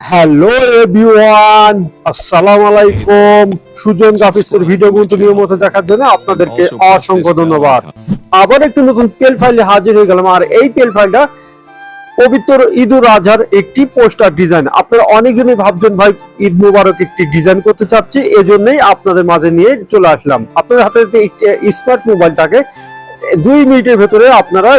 Hello everyone আসসালামু আলাইকুম সুজন গ্রাফিক্সের ভিডিও গুলো নিয়মিত দেখার জন্য আপনাদেরকে অসংখ্য ধন্যবাদ। আবার একটি নতুন পেল ফাইলে হাজির হয়ে গেলাম। আর এই পেল ফাইলটা পবিত্র ঈদুল আজহার একটি পোস্টার ডিজাইন আপনারা অনেকজনই ভাবছেন ভাই ঈদ মুবারক একটি ডিজাইন করতে চাচ্ছি। এজন্যই আপনাদের মাঝে নিয়ে চলে আসলাম। আপনাদের হাতে যদি একটি স্মার্ট মোবাইল থাকে দুই মিনিটের ভেতরে আপনারা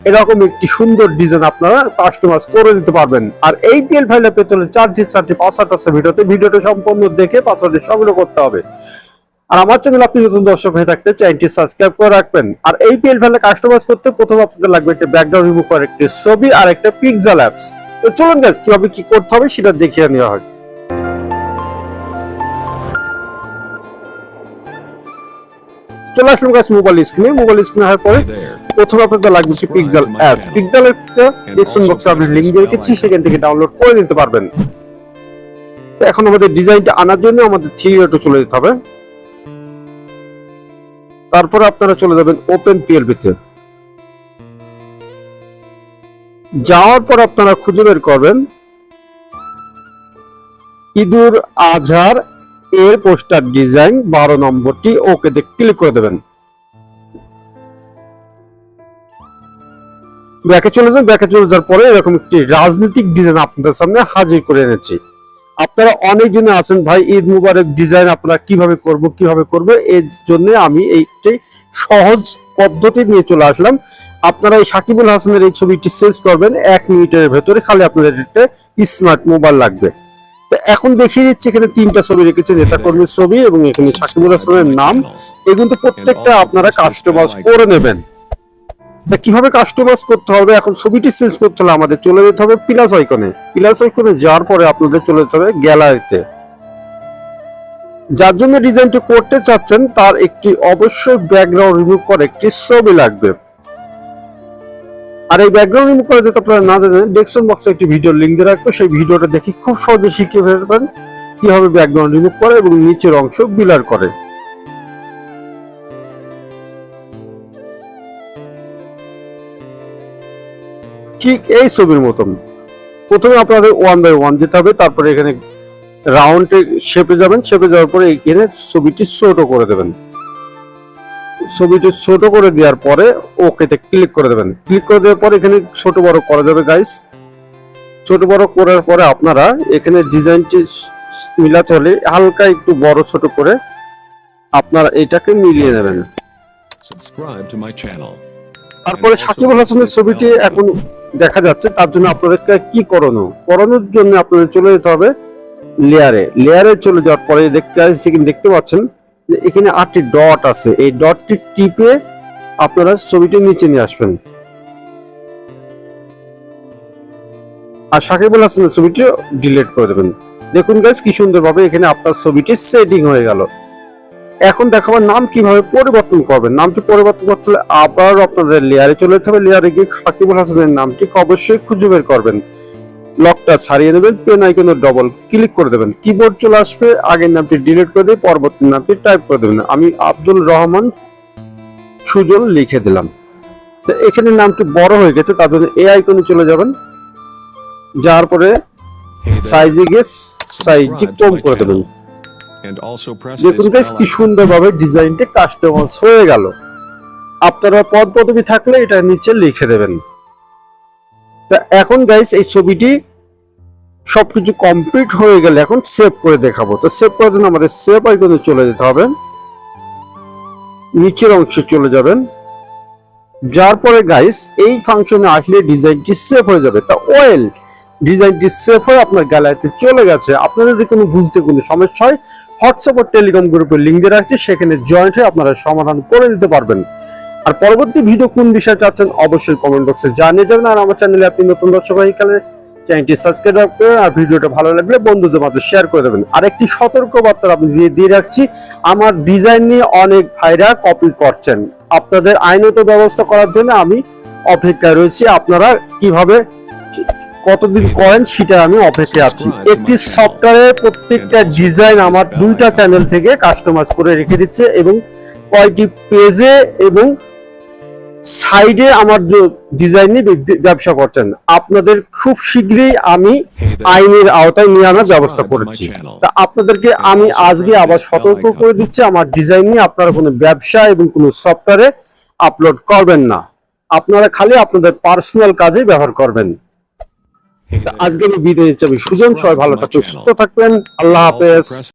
এরকম একটি সুন্দর ডিজাইন আপনারা কাস্টমাইজ করে দিতে পারবেন। আর এই পিএল ফাইলে পেতে হলে চারটি চারটি পাসওয়ার্ড আছে ভিডিওতে। ভিডিওটা সম্পূর্ণ দেখে পাসওয়ার্ডটি সংগ্রহ করতে হবে। আর আমার চ্যানেল আপনি নতুন দর্শক হয়ে থাকতে চ্যানেলটি সাবস্ক্রাইব করে রাখবেন। আর এই পিএল ফাইলে কাস্টমাইজ করতে প্রথমে আপনাদের লাগবে একটা ব্যাকগ্রাউন্ড রিমুভ করার একটি ছবি আর একটা পিক্সেল অ্যাপস তো চলুন গাইস কীভাবে কি করতে হবে সেটা দেখিয়ে নেওয়া হয়। চলে আসলাম গাছ মোবাইল স্ক্রিনে মোবাইল স্ক্রিনে আসার পরে প্রথমে আপনাদের লাগবে কি পিক্সেল অ্যাপ পিক্সেল অ্যাপটা ডিসক্রিপশন বক্সে আমি লিংক দিয়ে রেখেছি সেখান থেকে ডাউনলোড করে নিতে পারবেন। এখন আমাদের ডিজাইনটা আনার জন্য আমাদের থ্রি ডটে চলে যেতে হবে। তারপরে আপনারা চলে যাবেন ওপেন পিএলবিতে যাওয়ার পর আপনারা খুঁজে বের করবেন। ইদুর আজহার এর পোস্টার ডিজাইন বারো নম্বরটি। ওকেতে ক্লিক করে দেবেন। ব্যাকে চলে যান। ব্যাকে চলে যাওয়ার পরে এরকম একটি রাজনৈতিক ডিজাইন আপনাদের সামনে হাজির করে এনেছি। আপনারা অনেক জনে আছেন ভাই, ঈদ মুবারক ডিজাইন আপনারা কীভাবে করব কীভাবে করব, এর জন্য আমি এইটি সহজ পদ্ধতি নিয়ে চলে আসলাম। আপনারা এই সাকিবুল হাসানের এই ছবিটি সেভ করবেন। এক মিনিটের ভেতরে খালি আপনাদের স্মার্ট মোবাইল লাগবে। এখন দেখিয়ে দিচ্ছি, এখানে তিনটা ছবি রেখেছে নেতা কর্মীর ছবি এবং এখানে সাকিবুল হাসানের নাম। এগুলো কিন্তু প্রত্যেকটা আপনারা কাস্টমাইজ করে নেবেন। কীভাবে কাস্টমাইজ করতে হবে? এখন ছবিটি চেঞ্জ করতে হলে আমাদের চলে যেতে হবে প্লাস আইকনে প্লাস আইকনে যাওয়ার পরে আপনাদের চলে যেতে হবে গ্যালারিতে যার জন্য ডিজাইনটি করতে চাচ্ছেন, তার একটি অবশ্যই ব্যাকগ্রাউন্ড রিমুভ করে একটি ছবি লাগবে। আর এই ব্যাকগ্রাউন্ড রিমুভ করে যেতে আপনারা না জানেন ডেসক্রিপশন বক্সে একটি ভিডিও লিংক দিয়ে রাখব। সেই ভিডিওটা দেখে খুব সহজে শিখে ফেলবেন কীভাবে ব্যাকগ্রাউন্ড রিমুভ করে এবং নিচের অংশ বিলার করে। ঠিক এই ছবির মতন। প্রথমে আপনাদের ওয়ান বাই ওয়ান যেতে হবে, তারপরে এখানে রাউন্ডে শেপে যাবেন শেপে যাওয়ার পরে এখানে ছবিটি ছোট করে দেবেন। ছবিটি ছোট করে দেওয়ার পরে ওকেতে ক্লিক করে দেবেন। ক্লিক করে দেওয়ার পরে এখানে ছোট বড় করা যাবে গাইস ছোট বড় করার পরে আপনারা এখানে ডিজাইনটি মিলাতে হলে হালকা একটু বড় ছোট করে আপনারা এটাকে মিলিয়ে নেবেন. তারপরে সাকিবুল হাসানের ছবিটি এখন দেখা যাচ্ছে তার জন্য আপনাদেরকে কি করণীয় করণের জন্য আপনাদের চলে যেতে হবে লেয়ারে লেয়ারে চলে যাওয়ার পরে দেখতে দেখতে পাচ্ছেন এখানে আটটি ডট আছে। এই ডটটি টিপে আপনারা ছবিটি নিচে নিয়ে আসবেন। আর সাকিবুল হাসানের ছবিটি ডিলিট করে দেবেন। দেখুন গাইস কি সুন্দরভাবে এখানে আপনার ছবিটি সেটিং হয়ে গেল। এখন দেখাবো নাম কীভাবে পরিবর্তন করবেন। নামটি পরিবর্তন করতে হলে আবার আপনাদের লেয়ারে চলে যেতে হবে। লেয়ারে গিয়ে সাকিবুল হাসানের নামটি অবশ্যই খুঁজে বের করবেন। লকটা ছাড়িয়ে নেবেন পেন আইকনে ডবল ক্লিক করে দেবেন। কিবোর্ড চলে আসবে, আগের নামটি ডিলিট করে দিয়ে পরবর্তী নামটি টাইপ করে দেবেন। আমি আব্দুল রহমান সুজন লিখে দিলাম। তো এখানে নামটি বড় হয়ে গেছে, তার জন্য এ আইকনে চলে যাবেন। যাওয়ার পরে সাইজে গিয়ে সাইজটি কম করে দেবেন। দেখুন কি. সুন্দরভাবে ডিজাইনটা কাস্টমাইজ হয়ে গেল। আপনারা পদ পদবি থাকলে এটা নিচে লিখে দেবেন। তা এখন গাইস এই ছবিটি সবকিছু কমপ্লিট হয়ে গেলে এখন সেভ করে দেখাবো। তো সেভ করার জন্য আমাদের সেভ আইকনে চলে যেতে হবে। নিচের অংশে চলে যাবেন। যার পরে গাইস এই ফাংশনে আসলে ডিজাইনটি সেভ হয়ে যাবে। তা ওয়েল ডিজাইনটি সেভ হয়ে আপনার গ্যালারিতে চলে গেছে। আপনাদের যদি কোনো বুঝতে কোনো সমস্যা হয় হোয়াটসঅ্যাপ ও টেলিগ্রাম গ্রুপের লিঙ্ক দিয়ে রাখছি। সেখানে জয়েন্ট হয়ে আপনারা সমাধান করে দিতে পারবেন। আর পরবর্তী ভিডিও কোন বিষয়ে চাচ্ছেন অবশ্যই কমেন্ট বক্সে জানিয়ে যাবেন। আর আমার চ্যানেলে আপনি নতুন দর্শক হয়ে গেলে চ্যানেলটি সাবস্ক্রাইব করবেন আর ভিডিওটা ভালো লাগলে বন্ধুদের মাঝে শেয়ার করে দেবেন। আর একটি সতর্ক বার্তা আপনি দিয়ে দিয়ে রাখছি, আমার ডিজাইন নিয়ে অনেক ভাইরা কপি করছেন। আপনাদের আইনত ব্যবস্থা করার জন্য আমি অপেক্ষায় রয়েছি। আপনারা কীভাবে কতদিন করেন সেটা আমি অপেক্ষায় আছি। একটি সফটওয়্যারের প্রত্যেকটা ডিজাইন আমার দুইটা চ্যানেল থেকে কাস্টমাইজ করে রেখে দিচ্ছে এবং কয়টি পেজে এবং সাইডে আমার ডিজাইন নিয়ে ব্যবসা করছেন, আপনাদের খুব শীঘ্রই আমি আইনের আওতায় নিয়ে আনার ব্যবস্থা করেছি। তা আপনাদেরকে আমি আজকে আবার সতর্ক করে দিচ্ছি, আমার ডিজাইন নিয়ে আপনারা কোনো ব্যবসা এবং কোনো সফটওয়্যারে আপলোড করবেন না। আপনারা খালি আপনাদের পার্সোনাল কাজে ব্যবহার করবেন। আজকে আমি বিদায় নিচ্ছি, আমি সুজন সবাই ভালো থাকবেন, সুস্থ থাকবেন, আল্লাহ হাফেজ।